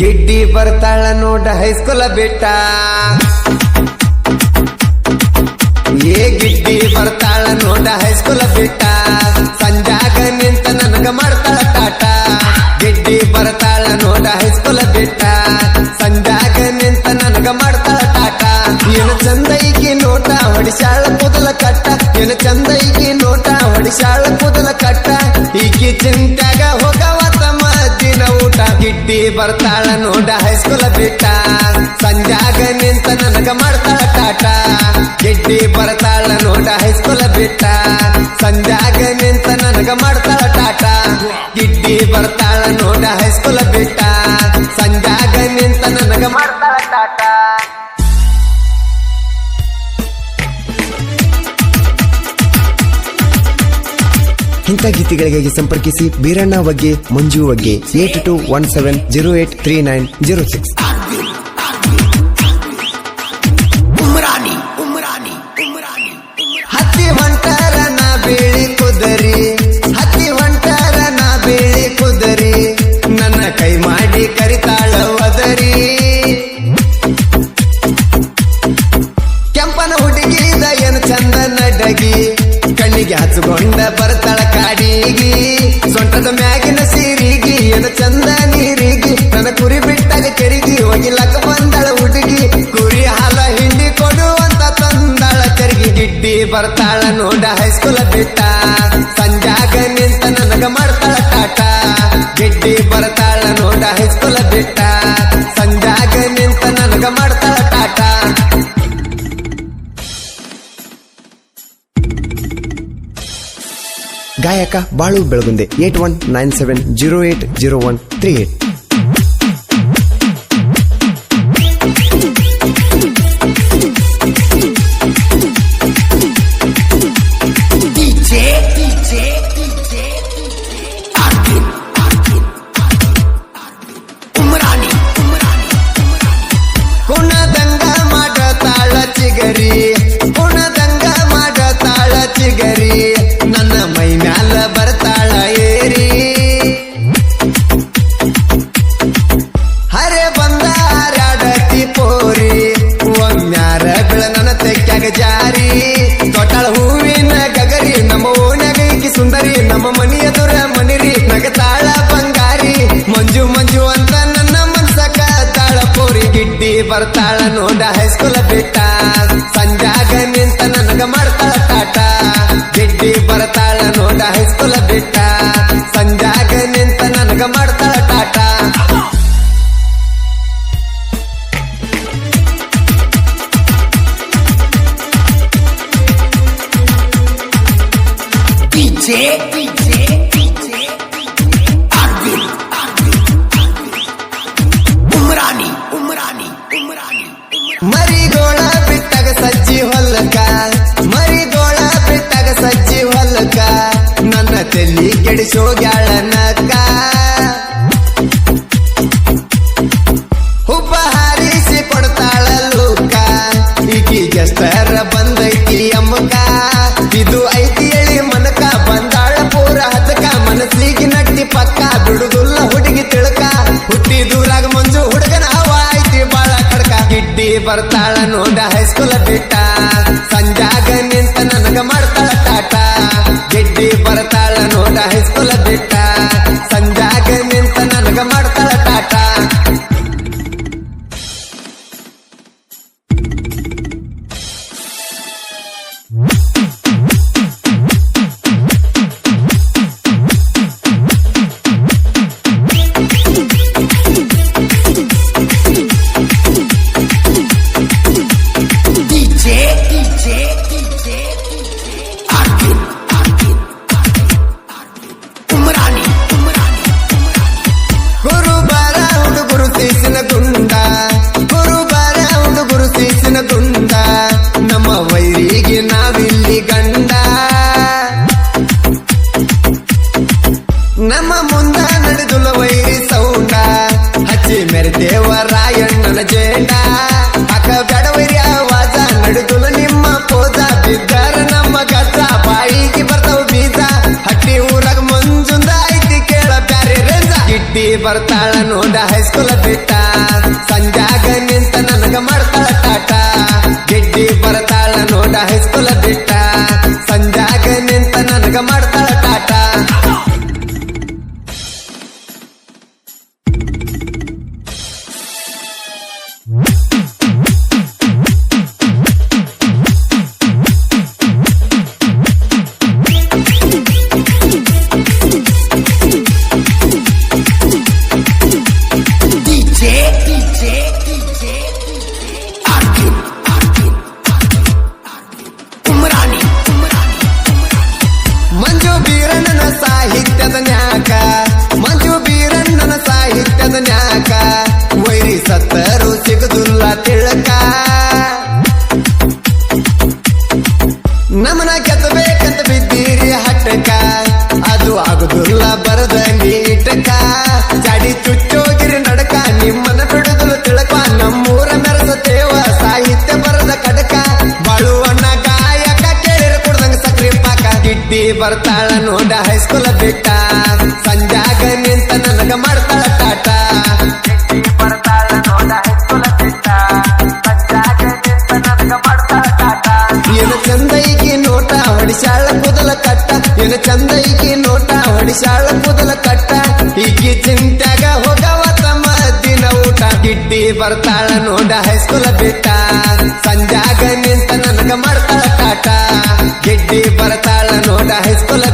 ಗಿಡ್ಡಿ ಬರ್ತಾಳ ನೋಡ ಹೈಸ್ಕೂಲ ಬಿಟ್ಟ. ಏ ಗಿಡ್ಡಿ ಬರ್ತಾಳ ನೋಡ ಹೈಸ್ಕೂಲ ಬಿಟ್ಟ. ಬರ್ತಾಳ ನೋಡ ಹೈಸ್ಕೂಲ ಬಿಟ್ಟ. ಸಂಜಾಗ ನಿಂತ ನನಗ ಮಾಡ್ತಾಳ ಟಾಟ ಗಿಡ್ಡಿ ಬರ್ತಾಳ ನೋಡ ಹೈಸ್ಕೂಲ ಬಿಟ್ಟ. ಸಂಜಾಗ ನಿಂತ ನನಗ ಮಾಡ್ತಾಳ ಟಾಟ ಗಿಡ್ಡಿ ಬರ್ತಾಳ ನೋಡ ಹೈಸ್ಕೂಲ ಬಿಟ್ಟ. ಸಂಜಾಗ ನಿಂತ ನನಗ ಮಾಡ್ತಾಳ ಟಾಟ ಇಂಥ ಗೀತೆಗಳಿಗಾಗಿ ಸಂಪರ್ಕಿಸಿ ಬೀರಣ್ಣ ಬಗ್ಗೆ ಮಂಜು ಬಗ್ಗೆ eight two one seven zero eight three nine zero six. ಹಚ್ಕೊಂಡ ಬರ್ತಾಳ ಕಾಡಿಗಿ, ಸೊಂಟದ ಮ್ಯಾಗಿನ ಸೀರಿಗಿ, ಎದ ಚಂದ ನೀರಿಗಿ ನನ್ನ ಕುರಿ ಬಿಟ್ಟಾಗ ಕೆರಿಗಿ ಒಗಿಲಕ ಬಂದಳ ಹುಡುಗಿ. ಕುರಿ ಹಾಲ ಹಿಂಡಿ ಕೊಡುವಂತ ತಂದಳ ತೆರಿಗೆ, ಗಿಟ್ಟಿ ಬರ್ತಾಳ ನೋಡ ಹೈಸ್ಕೂಲ ಬಿಟ್ಟ. ಸಂಜಾಗ ನಿಂತ ನನಗ ಮಾಡ್ತಾಳ ಟಾಟ. ಗಿಟ್ಟಿ ಬರ್ತಾಳ ನೋಡ ಹೈಸ್ಕೂಲ ಬಿಟ್ಟ. ಗಾಯಕ Balu Belagunde eight one nine seven zero eight zero one three eight DJ DJ DJ ಆರ್ಕಿನ್ ಆರ್ಕಿನ್ ಉಮ್ರಾನಿ ಉಮ್ರಾನಿ ಕುಣದಂಗ ಮಾಡತಾಳ ಚಿಗರಿ ಬರ್ತಾಳ ಏರಿ. ಹರೆ ಬಂದಾರಾಡತಿ ಪೋರಿ ಒಮ್ಮ್ಯಾರ ಬೆಳ ನನ್ನ ತೆಕ್ಕಾಗ ಜಾರಿ. ತೊಟ್ಟಳ ಹೂವಿನ ಗಗರಿ, ನಮ್ಮ ಓಣ್ಯಾಗ ಈಕಿ ಸುಂದರಿ, ನಮ್ಮ ಮನಿ ಎದುರ ಮನಿರಿ ನಗತಾಳ ಬಂಗಾರಿ. ಮಂಜು ಮಂಜು ಅಂತ ನನ್ನ ಮನ್ಸಕ ತಾಳ ಪೋರಿ, ಗಿಡ್ಡಿ ಬರ್ತಾಳ ನೋಡ ಹೈಸ್ಕೂಲ ಬಿಟ್ಟ. ಗಿಡ್ಡಿ ಬರ್ತಾಳ ನೋಡ ಹೈಸ್ಕೂಲ ಬಿಟ್ಟ ಸಂಜಾಗ ನಿಂತ ನನಗ ಮಾಡ್ತಾಳ ಟಾಟ ಡಿಜೆ ಡಿಜೆ ಡಿಜೆ ಆರ್ಕಿನ್ ಆರ್ಕಿನ್ ಉಮ್ರಾನಿ ಉಮ್ರಾನಿ ಉಮ್ರಾನಿ ಮರಿಗೋಳ ಬಿಟ್ಟಾಗ ಸಜ್ಜಿ ಹೊಲಕ ತಲಿ ಕೆಡಿಸೋ ಗ್ಯಾಳನಕ ಹುಬ್ಬ ಹಾರಿಸಿ ಕೊಡ್ತಾಳ ಲೋಕ ಈಕಿ ಗೆಸ್ಟರ ಬಂದೈತಿ ಅಮ್ಮಕ ಇದು ಐತಿ ಎಳಿ ಮನಕ ಬಂದಾಳ ಪೂರ ಹತ್ತಕ ಮನಸ್ಸಿಗೆ ನಟ್ಟಿ ಪಕ್ಕ ಬಿಡುದುಲ್ಲ ಹುಡುಗಿ ತಿಳಕ. ಹುಟ್ಟಿ ದೂರಾಗ ಮಂಜು ಹುಡುಗನ ಹವ ಐತಿ ಬಾಳ ಕಡ್ಕ. ಗಿಡ್ಡಿ ಬರ್ತಾಳ ನೋಡ ಹೈಸ್ಕೂಲ ಬಿಟ್ಟ. in the. ಬರ್ತಾಳ ನೋಡ ಹೈಸ್ಕೂಲ್ ಬಿಟ್ಟ. ಸಂಜಾಗ ನಿಂತ ನನಗ ಮಾಡ್ತಾಳ ಟಾಟ ಗೆಡ್ಡಿ ಬರ್ತಾಳ ನೋಡ ಹೈಸ್ಕೂಲ್ ಬಿಟ್ಟ. ಸಾಹಿತ್ಯದ ನ್ಯಾಕ, ಮಂಜು ಬೀರಣ್ಣನ ಸಾಹಿತ್ಯದ ನ್ಯಾಕ, ವೈರಿ ಸತ್ತರು ಸಿಗದುಲ್ಲ ತಿಳಕ. ನಮನ ಕೆತ್ತಬೇಕಂತ ಬಿದ್ದೀರಿ ಹಟ್ಟಕ ಅದು ಆಗುದುಲ್ಲ ಬರದ ನೀಟಕ. ಚಾಡಿ ಚುಚ್ಚೋಗಿರಿ ನಡಕ ನಿಮ್ಮನ ಬಿಡುದಲು ತಿಳಕ. ನಮ್ಮೂರ ಮೆರೆಸತೇವ ಸಾಹಿತ್ಯ ಬರದ ಕಡಕ. ಬಾಳುವಣ್ಣ ಗಾಯಕ ಕೇಳಿರ ಕುಡ್ದಂಗ ಸಕ್ರಿ ಪಾಕ. ಗಿಡ್ಡಿ ಬರ್ತಾಳ ನೋಡ ಹೈಸ್ಕೂಲ್ ಬಿಟ್ಟ. ಗಿಡ್ಡಿ ಬರ್ತಾಳ ನೋಡ ಹೈಸ್ಕೂಲ ಬಿಟ್ಟ. ಸಂಜಾಗ ನಿಂತ ನನಗ ಮಾಡ್ತಾಳ ಕಾಟ. ಗಿಡ್ಡಿ ಬರ್ತಾಳ ನೋಡ ಹೈಸ್ಕೂಲ್